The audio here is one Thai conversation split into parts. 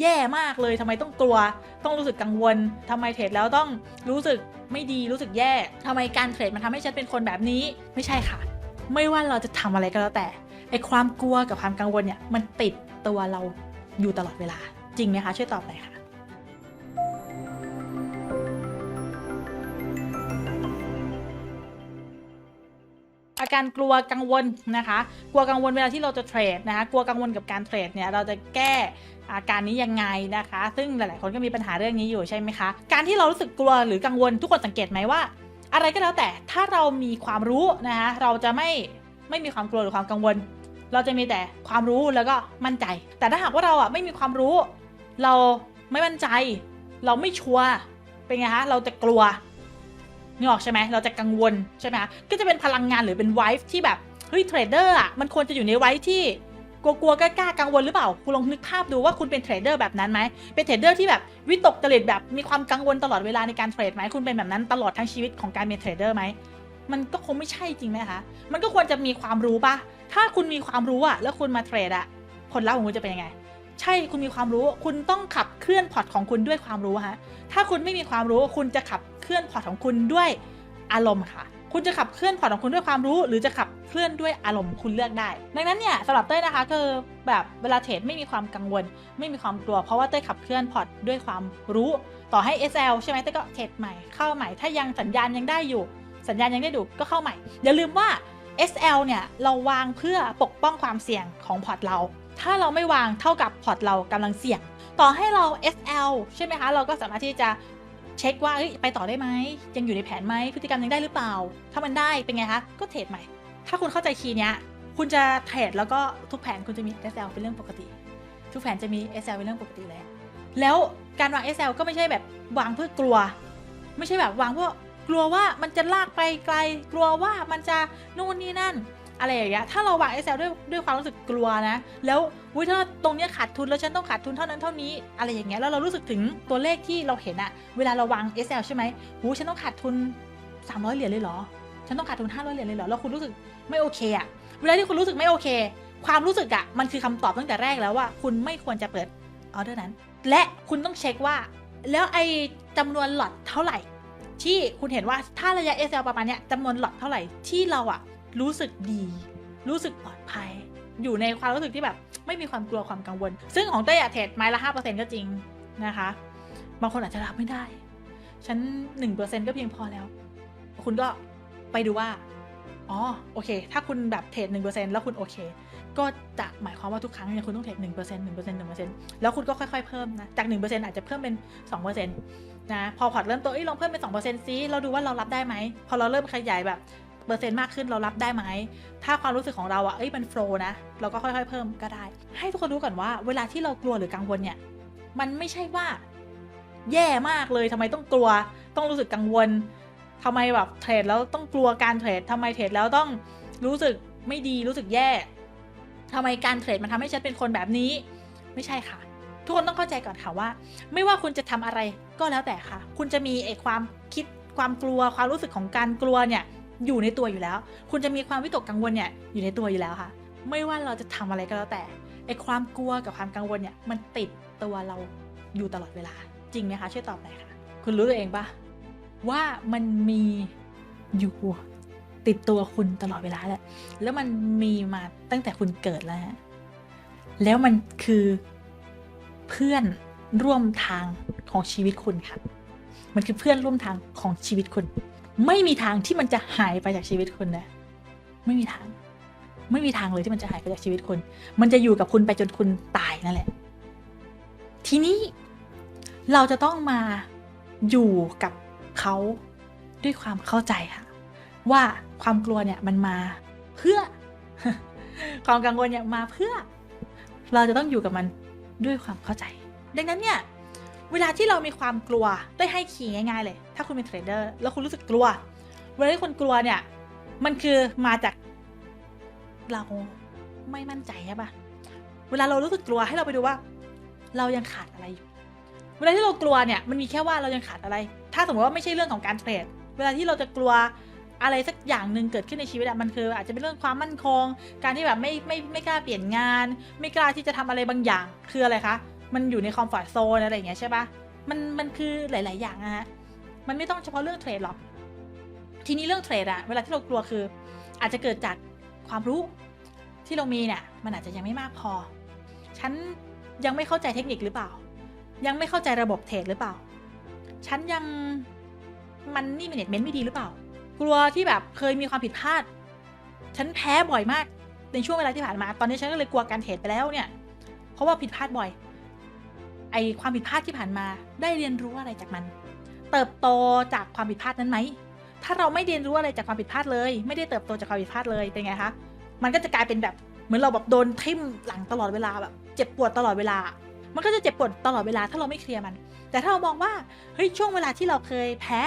แย่มากเลยทำไมต้องกลัว ต้องรู้สึกกังวลทำไมเทรดแล้วต้องรู้สึกไม่ดีรู้สึกแย่ทำไมการเทรดมันทำให้ฉันเป็นคนแบบนี้ไม่ใช่ค่ะ ไม่ว่าเราจะทำอะไรก็แล้วแต่ไอความกลัวกับความกังวลเนี่ยมันติดตัวเราอยู่ตลอดเวลา จริงไหมคะช่วยตอบหน่อยค่ะ การกลัวกังวลนะคะ กลัวกังวลเวลาที่เราจะเทรดนะคะ กลัวกังวลกับการเทรดเนี่ยเราจะแก้อาการนี้ยังไงนะคะ ซึ่งหลาย ๆ คนก็มีปัญหาเรื่องนี้อยู่ใช่ไหมคะ การที่เรารู้สึกกลัวหรือกังวลทุกคนสังเกตไหมว่า อะไรก็แล้วแต่ถ้าเรามีความรู้นะคะเราจะไม่ไม่มีความกลัวหรือความกังวล เราจะมีแต่ความรู้แล้วก็มั่นใจ แต่ถ้าหากว่าเราอะไม่มีความรู้ เราไม่มั่นใจ เราไม่ชัวร์เป็นไงคะเราจะกลัว นี่ออกใช่ไหมเราจะกังวลใช่ไหมคะก็จะเป็นพลังงานหรือเป็นไวฟ์ที่แบบเฮ้ยเทรดเดอร์อะมันควรจะอยู่ในไวฟ์ที่กลัวๆกล้าๆกังวลหรือเปล่า คุณลองนึกภาพดูว่าคุณเป็นเทรดเดอร์แบบนั้นไหมเป็นเทรดเดอร์ที่แบบวิตกจริตแบบมีความกังวลตลอดเวลาในการเทรดไหมคุณเป็นแบบนั้นตลอดทั้งชีวิตของการเป็นเทรดเดอร์ไหมมันก็คงไม่ใช่จริงไหมคะ มันก็ควรจะมีความรู้ปะถ้าคุณมีความรู้อะแล้วคุณมาเทรดอะผลลัพธ์ของคุณจะเป็นยังไง ใช่คุณมีความรู้ คุณต้องขับเคลื่อนพอร์ตของคุณด้วยความรู้ฮะถ้าคุณไม่มีความรู้คุณจะขับเคลื่อนพอร์ตของคุณด้วยอารมณ์ค่ะ คุณจะขับเคลื่อนพอร์ตของคุณด้วยความรู้ หรือจะขับเคลื่อนด้วยอารมณ์คุณเลือกได้ ดังนั้นเนี่ยสำหรับเต้ยนะคะคือแบบเวลาเทรดไม่มีความกังวล ไม่มีความกลัว เพราะว่าเต้ยขับเคลื่อนพอร์ตด้วยความรู้ ต่อให้ SL ใช่ไหมเต้ยก็เทรดใหม่เข้าใหม่ ถ้ายังสัญญาณยังได้อยู่ สัญญาณยังได้ดูก็เข้าใหม่อย่าลืมว่า SL เนี่ยเราวางเพื่อปกป้องความเสี่ยงของพอร์ตเรา ถ้าเราไม่วางเท่ากับพอร์ตเรากำลังเสี่ยง ต่อให้เรา SL ใช่ไหมคะ เราก็สามารถที่จะเช็คว่าไปต่อได้ไหม ยังอยู่ในแผนไหมพฤติกรรมยังได้หรือเปล่า ถ้ามันได้เป็นไงคะก็เทรดใหม่ ถ้าคุณเข้าใจคีย์เนี้ยคุณจะเทรดแล้วก็ทุกแผนคุณจะมี SL เป็นเรื่องปกติ ทุกแผนจะมี SL เป็นเรื่องปกติเลยแล้วการวาง SL ก็ไม่ใช่แบบวางเพื่อกลัว ไม่ใช่แบบวางเพื่อกลัวว่ามันจะลากไปไกล กลัวว่ามันจะนู่นนี่นั่น อะไรอย่างเงี้ยถ้าเราวาง Excel ด้วยด้วยความรู้สึกกลัวนะ แล้วอุ้ยถ้าตรงเนี้ยขาดทุนแล้วฉันต้องขาดทุนเท่านั้นเท่านี้อะไรอย่างเงี้ยแล้วเรารู้สึกถึงตัวเลขที่เราเห็นอะเวลาเราวาง Excel ใช่ไหมหูฉันต้องขาดทุน 300 เหรียญเลยเหรอ ฉันต้องขาดทุน 500 เหรียญเลยเหรอแล้วคุณรู้สึกไม่โอเคอะเวลาที่คุณรู้สึกไม่โอเค ความรู้สึกอะมันคือคำตอบตั้งแต่แรกแล้วว่า คุณไม่ควรจะเปิดออเดอร์นั้น และคุณต้องเช็คว่า แล้วไอจำนวนหลอดเท่าไหร่ที่คุณเห็นว่าถ้าระยะ SL ประมาณเนี้ยจำนวนหลอดเท่าไหร่ที่เราอะ รู้สึกดี รู้สึกปลอดภัย อยู่ในความรู้สึกที่แบบ ไม่มีความกลัวความกังวล ซึ่งของเต้ยอะเทรดไม้ละ5%ก็จริงนะคะ บางคนอาจจะรับไม่ได้ ฉัน1%ก็เพียงพอแล้ว คุณก็ไปดูว่า อ๋อ โอเค ถ้าคุณแบบเทรด1%แล้วคุณโอเค ก็จะหมายความว่าทุกครั้งเนี่ยคุณต้องเทรด1% 1% 1%แล้วคุณก็ค่อยๆเพิ่มนะ จาก1%อาจจะเพิ่มเป็น2%นะ พอพอร์ตเริ่มโตเอ้ยลองเพิ่มเป็น2%ซิ เราดูว่าเรารับได้ไหม พอเราเริ่มขยายแบบ เปอร์เซ็นต์มากขึ้นเรารับได้ไหม ถ้าความรู้สึกของเราอะเอ้ยมันโฟล์นะ เราก็ค่อย ๆ เพิ่มก็ได้ ให้ทุกคนรู้ก่อนว่า เวลาที่เรากลัวหรือกังวลเนี่ย มันไม่ใช่ว่า แย่มากเลยทำไมต้องกลัว ต้องรู้สึกกังวลทำไมแบบเทรดแล้วต้องกลัวการเทรดทำไมเทรดแล้วต้องรู้สึกไม่ดีรู้สึกแย่ทำไมการเทรดมันทำให้ฉันเป็นคนแบบนี้ ไม่ใช่ค่ะ ทุกคนต้องเข้าใจก่อนค่ะว่า ไม่ว่าคุณจะทำอะไรก็แล้วแต่ค่ะ คุณจะมีไอ้ความคิดความกลัวความรู้สึกของการกลัวเนี่ย อยู่ในตัวอยู่แล้ว คุณจะมีความวิตกกังวลเนี่ยอยู่ในตัวอยู่แล้วค่ะ ไม่ว่าเราจะทำอะไรก็แล้วแต่ไอความกลัวกับความกังวลเนี่ยมันติดตัวเราอยู่ตลอดเวลา จริงไหมคะช่วยตอบหน่อยค่ะ คุณรู้ตัวเองปะว่ามันมีอยู่ติดตัวคุณตลอดเวลาแหละแล้วมันมีมาตั้งแต่คุณเกิดแล้วฮะแล้วมันคือเพื่อนร่วมทางของชีวิตคุณค่ะ มันคือเพื่อนร่วมทางของชีวิตคุณ ไม่มีทางที่มันจะหายไปจากชีวิตคุณนะ ไม่มีทาง ไม่มีทางเลยที่มันจะหายไปจากชีวิตคุณ มันจะอยู่กับคุณไปจนคุณตายนั่นแหละ ทีนี้เราจะต้องมาอยู่กับเขาด้วยความเข้าใจค่ะ ว่าความกลัวเนี่ยมันมาเพื่อ ความกังวลเนี่ยมาเพื่อ เราจะต้องอยู่กับมันด้วยความเข้าใจ ดังนั้นเนี่ย เวลาที่เรามีความกลัวได้ให้คีย์ง่ายๆเลย ถ้าคุณเป็นเทรดเดอร์แล้วคุณรู้สึกกลัว เวลาที่คุณกลัวเนี่ย มันคือมาจาก เราไม่มั่นใจใช่ปะเวลาเรารู้สึกกลัวให้เราไปดูว่า เรายังขาดอะไรอยู่ เวลาที่เรากลัวเนี่ยมันมีแค่ว่าเรายังขาดอะไร ถ้าสมมติว่าไม่ใช่เรื่องของการเทรด เวลาที่เราจะกลัวอะไรสักอย่างหนึ่งเกิดขึ้นในชีวิตอะมันคือ อาจจะเป็นเรื่องความมั่นคง การที่แบบไม่ไม่ไม่กล้าเปลี่ยนงาน ไม่กล้าที่จะทำอะไรบางอย่างคืออะไรคะ มันอยู่ในคอมฟอร์ทโซนอะไรอย่างเงี้ยใช่ปะมันมันคือหลาย ๆ อย่างนะฮะ มันไม่ต้องเฉพาะเรื่องเทรดหรอก ทีนี้เรื่องเทรดอะเวลาที่เรากลัวคือ อาจจะเกิดจากความรู้ที่เรามีเนี่ยมันอาจจะยังไม่มากพอ ฉันยังไม่เข้าใจเทคนิคหรือเปล่า ยังไม่เข้าใจระบบเทรดหรือเปล่า ฉันยังมันนี่แมネจเมนต์ไม่ดีหรือเปล่า กลัวที่แบบเคยมีความผิดพลาด ฉันแพ้บ่อยมากในช่วงเวลาที่ผ่านมา ตอนนี้ฉันก็เลยกลัวการเทรดไปแล้วเนี่ย เพราะว่าผิดพลาดบ่อย ไอความผิดพลาดที่ผ่านมา ได้เรียนรู้อะไรจากมัน เติบโตจากความผิดพลาดนั้นไหมถ้าเราไม่เรียนรู้อะไรจากความผิดพลาดเลย ไม่ได้เติบโตจากความผิดพลาดเลยเป็นไงคะมันก็จะกลายเป็นแบบเหมือนเราแบบโดนทิ่มหลังตลอดเวลาแบบเจ็บปวดตลอดเวลา มันก็จะเจ็บปวดตลอดเวลาถ้าเราไม่เคลียร์มัน แต่ถ้าเรามองว่าเฮ้ยช่วงเวลาที่เราเคยแพ้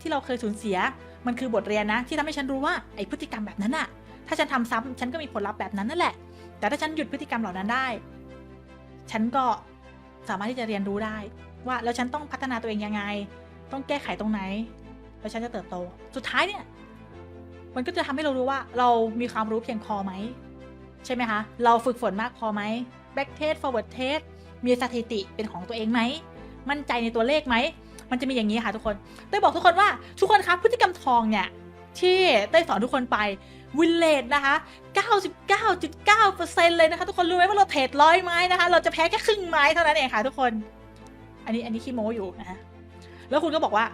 ที่เราเคยสูญเสีย มันคือบทเรียนนะ ที่ทำให้ฉันรู้ว่าไอพฤติกรรมแบบนั้นอะถ้าฉันทำซ้ำฉันก็มีผลลัพธ์แบบนั้นนั่นแหละ แต่ถ้าฉันหยุดพฤติกรรมเหล่านั้นได้ ฉันก็ สามารถที่จะเรียนรู้ได้ ว่าแล้วฉันต้องพัฒนาตัวเองยังไง ต้องแก้ไขตรงไหน แล้วฉันจะเติบโต สุดท้ายเนี่ย มันก็จะทำให้เรารู้ว่าเรามีความรู้เพียงพอไหม ใช่ไหมคะ เราฝึกฝนมากพอไหม back test forward test มีสถิติเป็นของตัวเองไหม มั่นใจในตัวเลขไหม มันจะมีอย่างนี้ค่ะทุกคนเต้ยบอกทุกคนว่าทุกคนครับพฤติกรรมทองเนี่ยที่เต้ยสอนทุกคนไป วินเลดนะคะ 99.9%เลยนะคะ ทุกคนรู้ไหมว่าเราเทรดร้อยไม้นะคะ เราจะแพ้แค่ครึ่งไม้เท่านั้นเองค่ะทุกคน อันนี้อันนี้ขี้โม้อยู่นะะแล้วคุณก็บอกว่า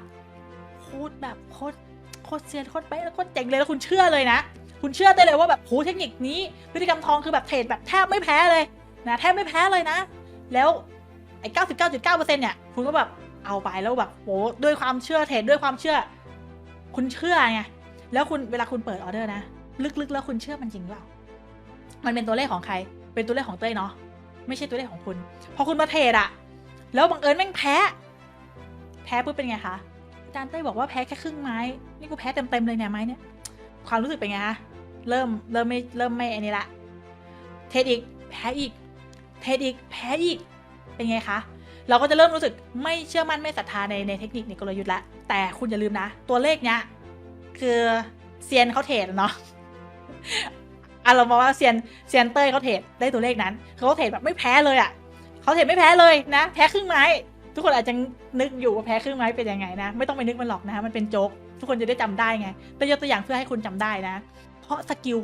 โคตรแบบโคตรโคตรเซียนโคตรเป๊ะแล้วโคตรเจ๋งเลยแล้วคุณเชื่อเลยนะ คุณเชื่อได้เลยว่าแบบโหเทคนิคนี้ พฤติกรรมทองคือแบบเทรดแบบแทบไม่แพ้เลยนะแทบไม่แพ้เลยนะ แล้วไอ้เก้าสิบเก้าจุดเก้าเปอร์เซ็นต์เนี่ยคุณก็แบบเอาไปแล้วแบบโหด้วยความเชื่อเทรดด้วยความเชื่อ คุณเชื่อไงแล้วคุณเวลาคุณเปิดออเดอร์นะ ลึกๆ แล้วคุณเชื่อมันจริงหรือเปล่า มันเป็นตัวเลขของใคร เป็นตัวเลขของเต้ยเนาะ ไม่ใช่ตัวเลขของคุณ พอคุณมาเทรดอะแล้วบังเอิญแม่งแพ้ แพ้ปุ๊บเป็นไงคะอาจารย์เต้ยบอกว่าแพ้แค่ครึ่งไม้ นี่กูแพ้เต็มๆเลยเนี่ยไม้เนี่ย ความรู้สึกเป็นไงคะ เริ่มเริ่มไม่เริ่มไม่อันนี้ละ เทรดอีก แพ้อีก เทรดอีก แพ้อีก เป็นไงคะ เราก็จะเริ่มรู้สึกไม่เชื่อมั่นไม่ศรัทธาในในเทคนิคในกลยุทธ์ละ แต่คุณอย่าลืมนะ ตัวเลขเนี้ยคือเซียนเขาเทรดอะเนาะ อารามณ์ว่าเซียนเซียนเต้ยเขาเทรดได้ตัวเลขนั้นเขาเทรดแบบไม่แพ้เลยอะ่ะเขาเทรดไม่แพ้เลยนะ แพ้ครึ่งไม้ ทุกคนอาจจะนึกอยู่ว่าแพ้ครึ่งไม้เป็นยังไงนะ ไม่ต้องไปนึกมันหรอกนะมันเป็นโจ๊กทุกคนจะได้จำได้ไง แต่ยกตัวอย่างเพื่อให้คุณจำได้นะ เพราะสกิล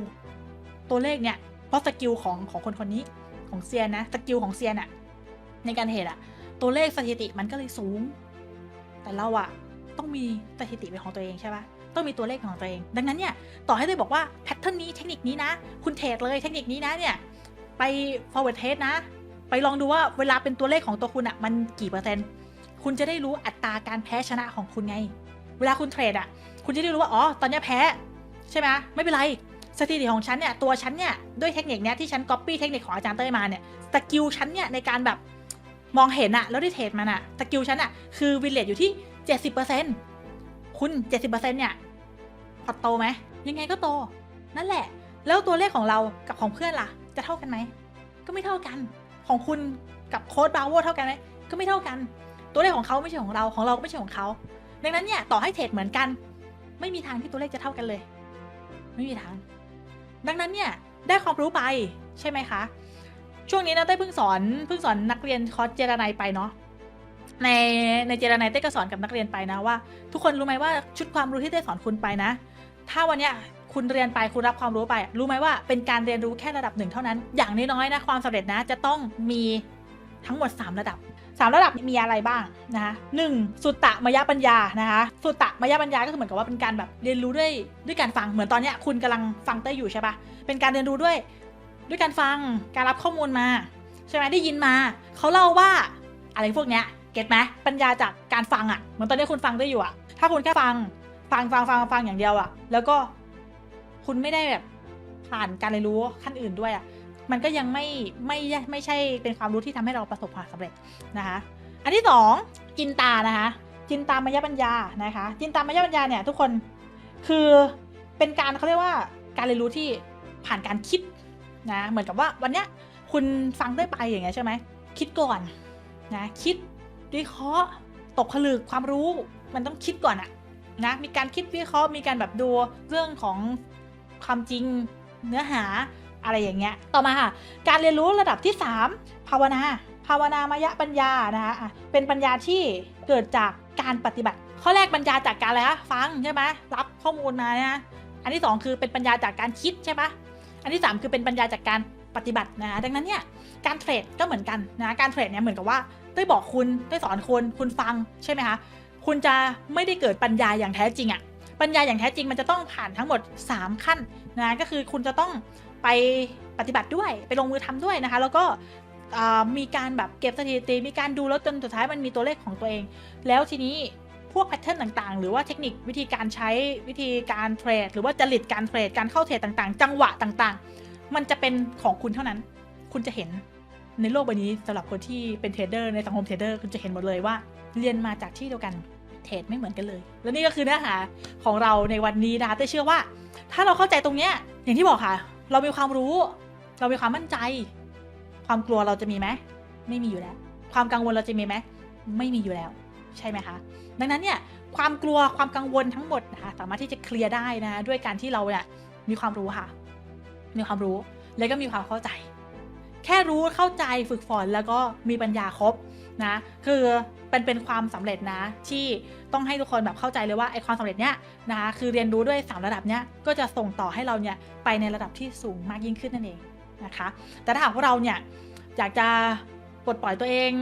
ตัวเลขเนี่ย เพราะสกิลของของคนคนนี้ของเซียนนะ สกิลของเซียนอะในการเทรดอะตัวเลขสถิติมันก็เลยสูง แต่เราอะต้องมีสถิติเป็นของตัวเองใช่ปะ ต้องมีตัวเลขของตัวเอง ดังนั้นเนี่ยต่อให้ได้บอกว่าแพทเทิร์นนี้เทคนิคนี้นะ คุณเทรดเลยเทคนิคนี้นะเนี่ยไป forward test นะ ไปลองดูว่าเวลาเป็นตัวเลขของตัวคุณอะมันกี่เปอร์เซ็นต์ คุณจะได้รู้อัตราการแพ้ชนะของคุณไง เวลาคุณเทรดอะคุณจะได้รู้ว่าอ๋อตอนนี้แพ้ใช่ไหมไม่เป็นไรสถิติของฉันเนี่ยตัวฉันเนี่ยด้วยเทคนิคเนี้ยที่ฉัน copy เทคนิคของอาจารย์เต้ยมาเนี่ยสกิลฉันเนี่ยในการแบบมองเห็นอะแล้วได้เทรดมันอะสกิลฉันอะคือวินเลทอยู่ที่ 70%คุณ 70%เนี่ย พอโตไหมยังไงก็โต นั่นแหละ แล้วตัวเลขของเรากับของเพื่อนล่ะ จะเท่ากันไหม ก็ไม่เท่ากัน ของคุณกับโค้ดบาวเวอร์เท่ากันไหมก็ไม่เท่ากัน ตัวเลขของเขาไม่ใช่ของเราของเราก็ไม่ใช่ของเขาดังนั้นเนี่ยต่อให้เทรดเหมือนกัน ไม่มีทางที่ตัวเลขจะเท่ากันเลย ไม่มีทาง ดังนั้นเนี่ยได้ความรู้ไปใช่ไหมคะ ช่วงนี้นะเต้เพิ่งสอนเพิ่งสอนนักเรียนคอร์สเจรไนไปเนาะในในเจรไนเต้ก็สอนกับนักเรียนไปนะว่า ทุกคนรู้ไหมว่าชุดความรู้ที่เต้สอนคุณไปนะ ถ้าวันเนี้ยคุณเรียนไปคุณรับความรู้ไป รู้ไหมว่าเป็นการเรียนรู้แค่ระดับหนึ่งเท่านั้น อย่างน้อยๆนะความสำเร็จนะจะต้องมีทั้งหมด 3 ระดับ 3 ระดับมีอะไรบ้างนะคะหนึ่งสุตตะมยปัญญานะคะสุตตะมยปัญญาก็คือเหมือนกับว่าเป็นการแบบเรียนรู้ด้วยด้วยการฟังเหมือนตอนเนี้ยคุณกำลังฟังเต้อยู่ใช่ปะเป็นการเรียนรู้ด้วยด้วยการฟังการรับข้อมูลมาใช่ไหมได้ยินมาเขาเล่าว่าอะไรพวกเนี้ยเก็ตไหมปัญญาจากการฟังอะ่ะเหมือนตอนนี้คุณฟังได้อยู่อะ่ะถ้าคุณแค่ฟัง ฟังฟังฟังฟังอย่างเดียวอะ่ะแล้วก็คุณไม่ได้แบบผ่านการเรียนรู้ขั้นอื่นด้วยอะ่ะมันก็ยังไม่ไม่ไม่ใช่เป็นความรู้ที่ทำให้เราประสบความสำเร็จนะคะอันที่สองจินตานะคะจินตามยปัญญานะคะ จินตามยปัญญาเนี่ยทุกคนคือเป็นการเขาเรียกว่าการเรียนรู้ที่ผ่านการคิดนะเหมือนกับว่าวันเนี้ยคุณฟังได้ไปอย่างเงี้ยใช่ไหมคิดก่อนนะคิดวิเคราะห์ตกผลึกความรู้มันต้องคิดก่อนอะ นะมีการคิดวิเคราะห์มีการแบบดูเรื่องของความจริงเนื้อหาอะไรอย่างเงี้ย ต่อมาค่ะ การเรียนรู้ระดับที่ 3 ภาวนา ภาวนามยปัญญานะคะเป็นปัญญาที่เกิดจากการปฏิบัติ ข้อแรกปัญญาจากการอะไรคะฟังใช่ไหมรับข้อมูลมานะอันที่สองคือเป็นปัญญาจากการคิดใช่ปะอันที่สามคือเป็นปัญญาจากการปฏิบัตินะคะดังนั้นเนี่ยการเทรดก็เหมือนกันนะการเทรดเนี่ยเหมือนกับว่าได้บอกคุณได้สอนคุณคุณฟังใช่ไหมคะ คุณจะไม่ได้เกิดปัญญาอย่างแท้จริงอะปัญญาอย่างแท้จริงมันจะต้องผ่านทั้งหมด 3 ขั้นนะก็คือคุณจะต้องไปปฏิบัติด้วยไปลงมือทำด้วยนะคะ แล้วก็มีการแบบเก็บสถิติมีการดูแล้วจนสุดท้ายมันมีตัวเลขของตัวเอง แล้วทีนี้พวกแพทเทิร์นต่างๆ หรือว่าเทคนิควิธีการใช้วิธีการเทรด หรือว่าจริตการเทรดการเข้าเทรดต่างๆ จังหวะต่างๆ มันจะเป็นของคุณเท่านั้น คุณจะเห็นในโลกใบนี้สำหรับคนที่เป็นเทรดเดอร์ในสังคมเทรดเดอร์คุณจะเห็นหมดเลยว่า เรียนมาจากที่เดียวกัน เทรดไม่เหมือนกันเลย และนี่ก็คือเนื้อหาของเราในวันนี้นะคะแต่เชื่อว่า ถ้าเราเข้าใจตรงเนี้ยอย่างที่บอกค่ะ เรามีความรู้ เรามีความมั่นใจ ความกลัวเราจะมีไหมไม่มีอยู่แล้ว ความกังวลเราจะมีไหมไม่มีอยู่แล้ว ใช่ไหมคะ ดังนั้นเนี่ยความกลัวความกังวลทั้งหมดนะคะสามารถที่จะเคลียร์ได้นะด้วยการที่เราเนี่ยมีความรู้ค่ะ มีความรู้แล้วก็มีความเข้าใจ แค่รู้เข้าใจฝึกฝนแล้วก็มีปัญญาครบ นะคือเป็นเป็นความสำเร็จนะ ที่ต้องให้ทุกคนแบบเข้าใจเลยว่าไอความสำเร็จเนี้ยนะคะคือเรียนรู้ด้วยสามระดับเนี้ยก็จะส่งต่อให้เราเนี่ยไปในระดับที่สูงมากยิ่งขึ้นนั่นเองนะคะ แต่ถ้าหากว่าเราเนี่ยอยากจะปลดปล่อยตัวเอง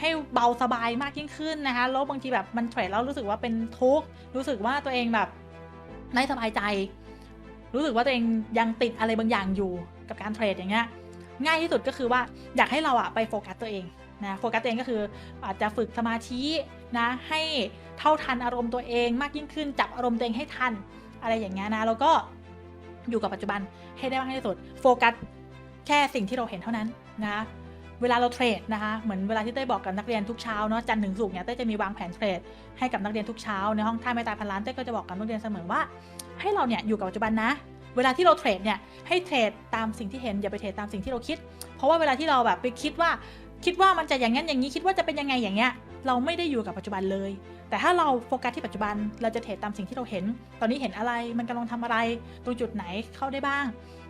ให้เบาสบายมากยิ่งขึ้นนะคะแล้วบางทีแบบมันเทรดแล้วรู้สึกว่าเป็นทุกข์รู้สึกว่าตัวเองแบบไม่สบายใจ รู้สึกว่าตัวเองยังติดอะไรบางอย่างอยู่กับการเทรดอย่างเงี้ยง่ายที่สุดก็คือว่าอยากให้เราอะไปโฟกัสตัวเอง นะโฟกัสตัวเองก็คืออาจจะฝึกสมาธินะให้เท่าทันอารมณ์ตัวเองมากยิ่งขึ้นจับอารมณ์ตัวเองให้ทันอะไรอย่างเงี้ยนะแล้วก็อยู่กับปัจจุบันให้ได้มากที่สุดโฟกัสแค่สิ่งที่เราเห็นเท่านั้นนะเวลาเราเทรดนะคะเหมือนเวลาที่เต้ยบอกกับนักเรียนทุกเช้าเนาะจันทร์ถึงศุกร์เนี่ยเต้ยจะมีวางแผนเทรดให้กับนักเรียนทุกเช้าในห้องท่าไม่ตายพันล้านเต้ยก็จะบอกกับนักเรียนเสมอว่า ให้เราเนี่ยอยู่กับปัจจุบันนะเวลาที่เราเทรดเนี่ยให้เทรดตามสิ่งที่เห็นอย่าไปเทรดตามสิ่งที่เราคิด เพราะว่าเวลาที่เราแบบไปคิดว่า คิดว่ามันจะอย่างนั้นอย่างนี้คิดว่าจะเป็นยังไงอย่างเงี้ยเราไม่ได้อยู่กับปัจจุบันเลย แต่ถ้าเราโฟกัสที่ปัจจุบัน เราจะเทรดตามสิ่งที่เราเห็น ตอนนี้เห็นอะไร มันกำลังทำอะไร ตรงจุดไหนเข้าได้บ้าง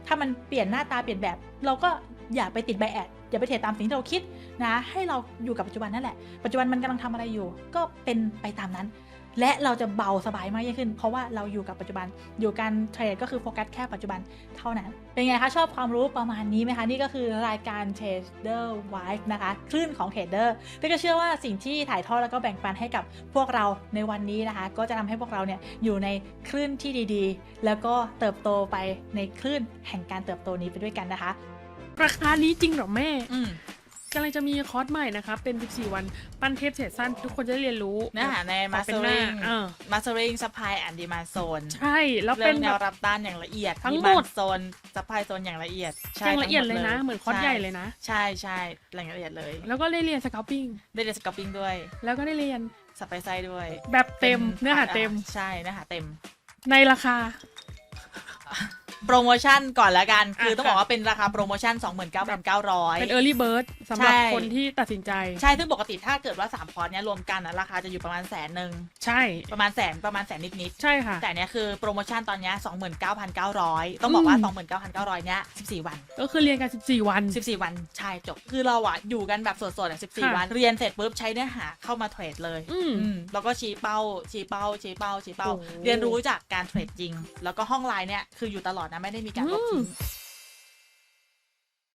ถ้ามันเปลี่ยนหน้าตาเปลี่ยนแบบ เราก็อย่าไปติดใบแอด อย่าไปเทรดตามสิ่งที่เราคิดนะ ให้เราอยู่กับปัจจุบันนั่นแหละ ปัจจุบันมันกำลังทำอะไรอยู่ ก็เป็นไปตามนั้น และเราจะเบาสบายมากยิ่งขึ้น เพราะว่าเราอยู่กับปัจจุบัน อยู่การเทรดก็คือโฟกัสแค่ปัจจุบันเท่านั้น เป็นไงคะชอบความรู้ประมาณนี้ไหมคะ นี่ก็คือรายการ Trader Wife นะคะ คลื่นของ Trader แต่ก็เชื่อว่าสิ่งที่ถ่ายทอดแล้วก็แบ่งปันให้กับพวกเราในวันนี้นะคะ ก็จะทำให้พวกเราเนี่ยอยู่ในคลื่นที่ดีๆ แล้วก็เติบโตไปในคลื่นแห่งการเติบโตนี้ไปด้วยกันนะคะ ราคานี้จริงเหรอแม่อืม กำลังจะมีคอร์สใหม่นะคะเป็น 14 วันปั้นเทปเศษสั้น ทุกคนจะได้เรียนรู้เนื้อหาในออกเป็นหน้า mastering เออ mastering supply and demand zone ใช่ แล้วเรื่เป็อนงแนแบวบรับต้านอย่างละเอียดทั้งหมดโซน supply zone อย่างละเอียดใช่แจ้งละเอียดเลยนะทั้งเหมือนคอร์สใหญ่เลยนะ ใช่ใช่ละเอียดเลย แล้วก็ได้เรียนส c า l ปิ้งได้เรียนสกับปิ้งด้วย แล้วก็ได้เรียนสไปไซด้วย แบบเต็มป็เนื้อหาเต็มใช่เนื้อหาเต็ม ในราคา โปรโมชั่นก่อนละกัน คืออะต้องบอกว่าเป็นราคาโปรโมชั่น 29,900 เป็น Early Bird สำหรับใช่คนที่ตัดสินใจ ใช่ ซึ่งปกติถ้าเกิดว่า 3 คอร์สเนี้ยรวมกันอะราคาจะอยู่ประมาณแสนหนึ่งใช่ ประมาณแสนประมาณแสนนิดใช่ค่ะๆแต่เนี้ยคือโปรโมชั่นตอนเนี้ย29,900 ต้องบอกว่าอืม29,900 เนี้ย 14 วัน ก็คือเรียนกัน 14 วัน 14 วันใช่จบ คือเราอะอยู่กันแบบสดๆอะ14ค่ะวัน เรียนเสร็จปุ๊บใช้เนื้อหาเข้ามาเทรดเลยอืมอืมแล้วก็ชี้เป้าชี้เป้าชี้เป้าชี้เป้าโอ้เรียนรู้จากการเทรดจริง แล้วก็ห้องไลน์เนี่ยคืออยู่ตลอดนะไม่ได้มีการลบทิ้ง